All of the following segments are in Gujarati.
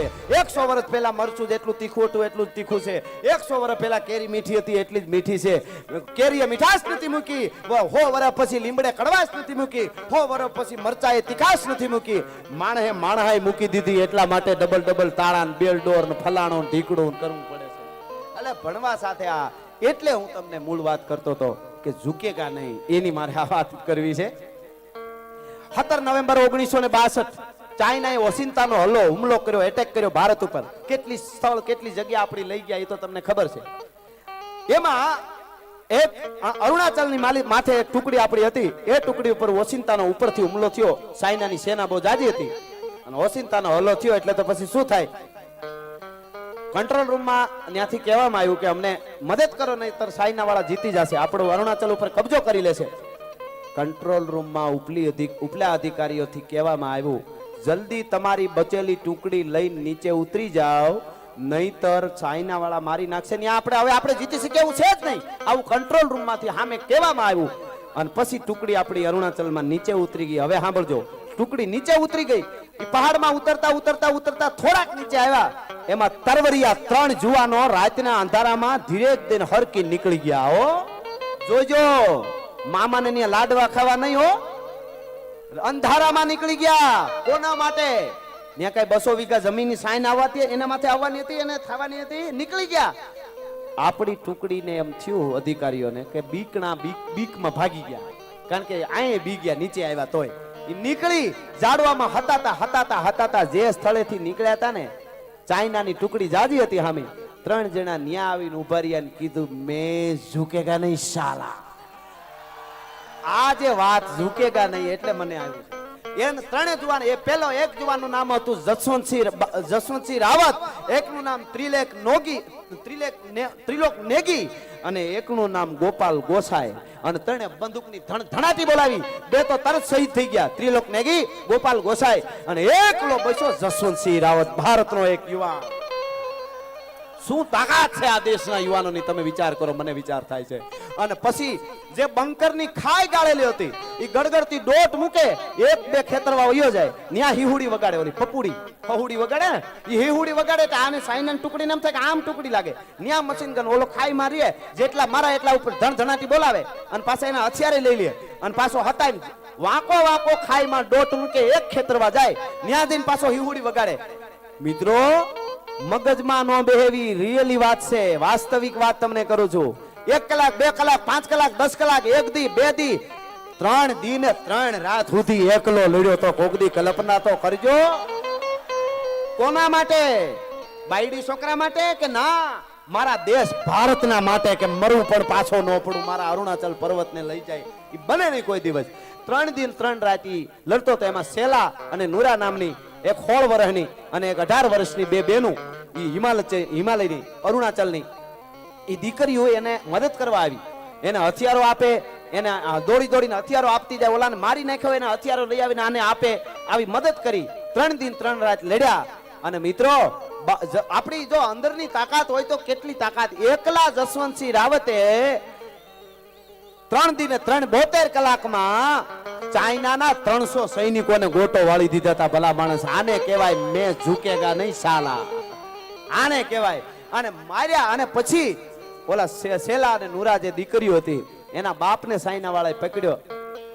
છે. એકસો વર્ષ પહેલા મરચું જેટલું તીખું હતું, એટલું તીખું છે. એકસો વર્ષ પહેલા કેરી મીઠી હતી, એટલી જ મીઠી છે. કેરીએ મીઠાશ નથી મૂકી. હો વર્ષ પછી લીમડે કડવાશ નથી મૂકી. હો વર્ષ પછી મરચાએ તીખાશ નથી મૂકી. માણહે માણહાઈ મૂકી દીધી, એટલા માટે ડબલ ડબલ તાળા બેલ ડોર ને ફલાણો ઢીકડું કરવું પડે છે. એટલે ભણવા સાથે આ, એટલે હું તમને મૂળ વાત કરતો હતો કે ઝૂકેગા નહીં. એની મારે આ વાત કરવી છે. સત્તર નવેમ્બર ઓગણીસો ને બાસઠ ચાઇનાએ ઓસિંતાનો હલ્લો, હુમલો કર્યો એટેક કર્યો ભારત ઉપર. કેટલી સ્થળ, કેટલી જગ્યા આપણી લઈ ગયા એ તો તમને ખબર છે. એમાં એક અરુણાચલની માલી, માથે એક ટુકડી આપણી હતી. એ ટુકડી ઉપર ઓસિંતાનો ઉપરથી હુમલો થયો. ચાઇનાની સેના બહુ જાજી હતી. અને ઓસિંતાનો હલ્લો થયો એટલે તો પછી શું થાય? કંટ્રોલ રૂમમાં ત્યાંથી કહેવામાં આવ્યું કે અમને મદદ કરો, નહીતર સાઈના વાળા જીતી જશે. આપણો અરુણાચલ ઉપર કબજો કરી લેશે. કંટ્રોલ રૂમમાં ઉપલી અધિક, ઉપલા અધિકારીઓથી કહેવામાં આવ્યું જલ્દી તમારી બચેલી ટુકડી લઈને નીચે ઉતરી જાઓ, નહીતર ચાઇના વાળા મારી નાખશે. ને આપણે, હવે આપણે જીતી શકીએ એવું છે જ નહીં. આવું કંટ્રોલ રૂમમાંથી સામે કહેવામાં આવ્યું. અને પછી ટુકડી આપણી અરુણાચલમાં નીચે ઉતરી ગઈ. હવે સાંભળજો, ટુકડી નીચે ઉતરી ગઈ. પહાડમાં ઉતરતા ઉતરતા ઉતરતા થોડાક નીચે આવ્યા. એમાં તરવરિયા ત્રણ જુવાનો રાતના અંધારામાં ધીરે ધીરે હરકી નીકળી ગયા, હો. જોજો મામાને લાડવા ખાવા નહીં, હો. અંધારામાં નીકળી ગયા કોના માટે? ત્યાં કઈ બસો વીઘા જમીનની સાઈન આવવાથી એના માથે આવવાની હતી અને થવાની હતી? નીકળી ગયા. આપણી ટુકડીને એમ થયું અધિકારીઓને કે બીકણા બીક બીકમાં ભાગી ગયા. કારણ કે આય બી ગયા નીચે આવ્યા તોય. નીકળી જાડવામાં હતાતા હતાતા હતાતા જે સ્થળેથી નીકળ્યા હતા ને, ચાઇનાની ટુકડી જાજી હતી હામે. ત્રણ જણા ન્યા આવીને ઊભા રહ્યા કીધું, મેં ઝૂકેગા નહીં, શાલા. આ વાત ઝૂકેગા નહીં એટલે મને આવ્યું એમ ત્રણે જુવાન, એ પેલો એક જુવાનનું નામ હતું જસવંતસિંહ જસવંતસિંહ રાવત, એકનું નામ ત્રિલેખ નોગી ત્રિલેખ ત્રિલોક નેગી અને એકનું નામ ગોપાલ ગોસાઈ. અને ત્રણે બંદૂકની ધણ ધણાટી બોલાવી. બે તો તરત શહીદ થઈ ગયા, ત્રિલોક નેગી, ગોપાલ ગોસાઈ અને એકલો બચ્યો જસવંતસિંહ રાવત, ભારતનો એક યુવાન. શું તાકાત છે આ દેશના યુવાનોની, તમે વિચાર કરો, મને વિચાર થાય છે. અને પછી જે બંકરની ખાઈ ગાળેલી હતી એ ગડગડતી દોટ મૂકે, એક બે ખેતરવા વયો જાય. ન્યા હિહુડી વગાડે ઓલી પપુડી. પહુડી વગાડે એ હિહુડી વગાડે તો આને સાઈનન ટુકડી નામ થાય કે આમ ટુકડી લાગે. ન્યા મશીન ગન ઓલો ખાઈ મારીએ, જેટલા મારા એટલા ઉપર ધણ ધણાટી બોલાવે. અને પાછા એના હથિયારે લઈ લે. અને પાછો હતાઈ વાંકો વાંકો ખાઈમાં દોટ મૂકે, એક ખેતરવા જાય. ન્યા જઈને પાછો હિહુડી વગાડે. મિત્રો, મગજમાં નો બેહેવી, રિયલી વાત છે. વાસ્તવિક વાત તમને કરું છું. એક કલાક, બે કલાક, પાંચ કલાક, દસ કલાક, એક દી, બે દી, ત્રણ દી ને ત્રણ રાત સુધી એકલો લડ્યો તો કોક દી કલ્પના તો કરજો. કોના માટે? બાયડી છોકરા માટે કે ના? મારા દેશ ભારતના માટે કે મરવું પણ પાછો ન પડું, મારા અરુણાચલ પર્વતને લઈ જાય. એ બને નહીં કોઈ દિવસ. ત્રણ દિન, ત્રણ રાતી લડતો તો એમાં સેલા અને નુરા નામની એક સોળ વર્ષની અને એક અઢાર વર્ષની બે બેનું એ હિમાલય, હિમાલયની, અરુણાચલની એ દીકરીઓ એને મદદ કરવા આવી. એને હથિયારો આપે, એને દોડી દોડીને હથિયારો આપતી જાય, ઓલાને મારી નાખ્યો, એને હથિયારો લઈ આવીને આને આપે, આવી મદદ કરી. ત્રણ દિન ત્રણ રાત લડ્યા. અને મિત્રો આપણી જો અંદરની તાકાત હોય તો કેટલી તાકાત? એકલા જસવંતસિંહ રાવતે ત્રણ દિને ત્રણ બોતેર કલાકમાં ચાઇનાના ત્રણસો સૈનિકોને ગોટો વાળી દીધા હતા, ભલા માણસ. આને કહેવાય મેં ઝૂકેગા નહીં સાલા આને કહેવાય. અને માર્યા, અને પછી ઓલા સેલા અને નુરા જે દીકરીઓ હતી, એના બાપને સાયના વાળાએ પકડ્યો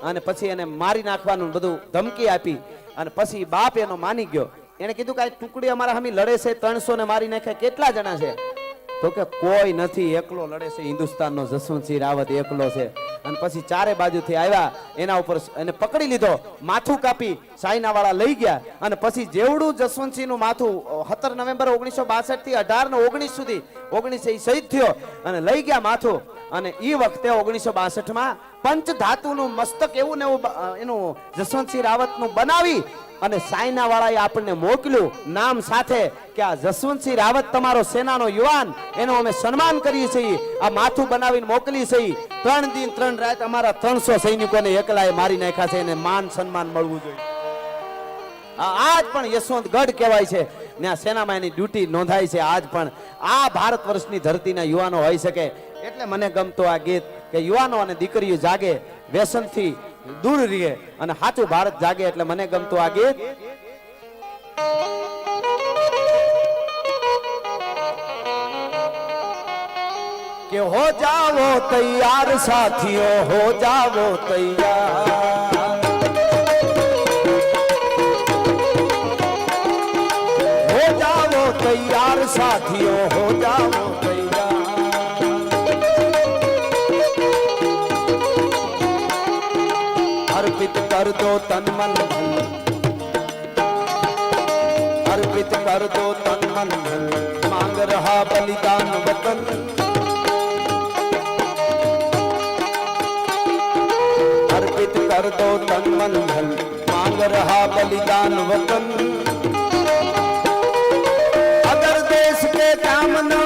અને પછી એને મારી નાખવાનું બધું ધમકી આપી અને પછી બાપ એનો માની ગયો. એને કીધું કે ટુકડી અમારા હમી લડે છે, ત્રણસો ને મારી નાખે કેટલા જણા છે? તો કે કોઈ નથી, એકલો લડે છે, હિન્દુસ્તાનનો જસવંતસિંહ રાવત એકલો છે. અને પછી ચારે બાજુથી આવ્યા, એના ઉપર એને પકડી લીધો, માથું કાપી સાઈના વાળા લઈ ગયા. અને પછી જેવડું જસવંતસિંહનું માથું સત્તર નવેમ્બર ઓગણીસો બાસઠથી અઢાર ને ઓગણીસ સુધી, ઓગણીસ એ શહીદ થયો. અને લઈ ગયા માથું. અને એ વખતે ઓગણીસો બાસઠમાં પંચ ધાતુનું મસ્તક એવું ને એનું જસવંતસિંહ રાવતનું બનાવી અને સાયના વાળાએ આપણને મોકલ્યું. નામ સાથે કે આ જસવંતસિંહ રાવત તમારો સેનાનો યુવાન, એનું અમે સન્માન કરીએ છીએ. આ માથું બનાવીને મોકલી છીએ ત્રણ દિન, ત્રણ રાત અમારા ત્રણસો સૈનિકોને એકલાએ મારી નાખ્યા છે. એને માન સન્માન મળવું જોઈએ. આ આજ પણ યશવંત ગઢ કહેવાય છે. ત્યાં સેનામાં ડ્યુટી નોંધાઈ છે આજ પણ. આ ભારત વર્ષની ધરતીના યુવાનો હોઈ શકે. એટલે મને ગમતો આ ગીત કે યુવાનો અને દીકરીઓ જાગે, વ્યસનથી દૂર રહીએ અને સાચું ભારત જાગે એટલે મને ગમતો આ ગીત. કે હો જાવો તૈયાર, સાથીઓ, હો જાવો તૈયાર. साथियों, हो जाओ। अर्पित कर दो तन मन। अर्पित कर दो तन मन। मांग रहा बलिदान वतन। अर्पित कर दो तन मन। मांग रहा बलिदान वतन। I'm a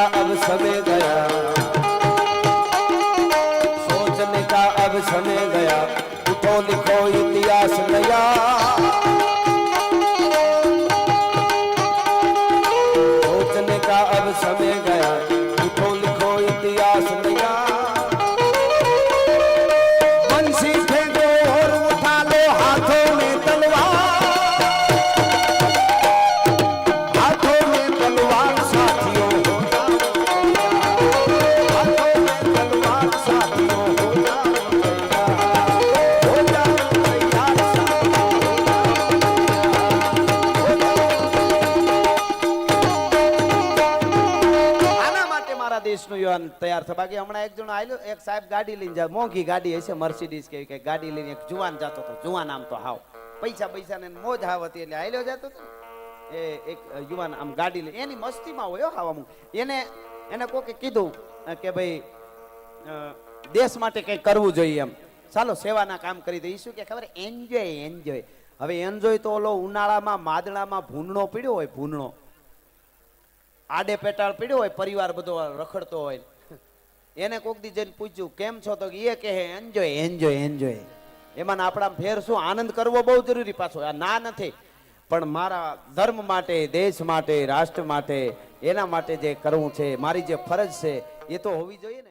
का अब समय गया सोचने का अब समय गया उठो लिखो इतिहास नया મારા તૈયાર થયો બાકી હમણાં એક જણો આવેલો એક સાહેબ ગાડી લઈને જાય. મોંઘી ગાડી હશે મર્સિડીઝ કેવી કે ગાડી લઈને એક જુવાન જતો હતો. જુવાન આમ તો હાવ. પૈસા પૈસા ને મોજ હાવ હતી એટલે આવેલો જતો હતો એ એક યુવાન આમ ગાડી લઈ એની મસ્તીમાં હોય હાવ અમુક. એને એને કોકે કીધું કે ભાઈ દેશ માટે કંઈક કરવું જોઈએ એમ. ચાલો, સેવાના કામ કરી દઈએ શું કે ખબર? એન્જોય એન્જોય હવે એન્જોય તો ઓલો ઉનાળામાં, માદળામાં ભૂંડણો પીડ્યો હોય, ભૂંડણો. આડે પેટાળ પીડ્યો હોય, પરિવાર બધો રખડતો હોય. એને કોક દી જઈને પૂછ્યું, કેમ છો? તો એ કહે એન્જોય એન્જોય એન્જોય એમાં આપણા ફેર શું? આનંદ કરવો બહુ જરૂરી પાછો. આ ના નથી. પણ મારા ધર્મ માટે, દેશ માટે, રાષ્ટ્ર માટે, એના માટે જે કરવું છે, મારી જે ફરજ છે, એ તો હોવી જોઈએ ને.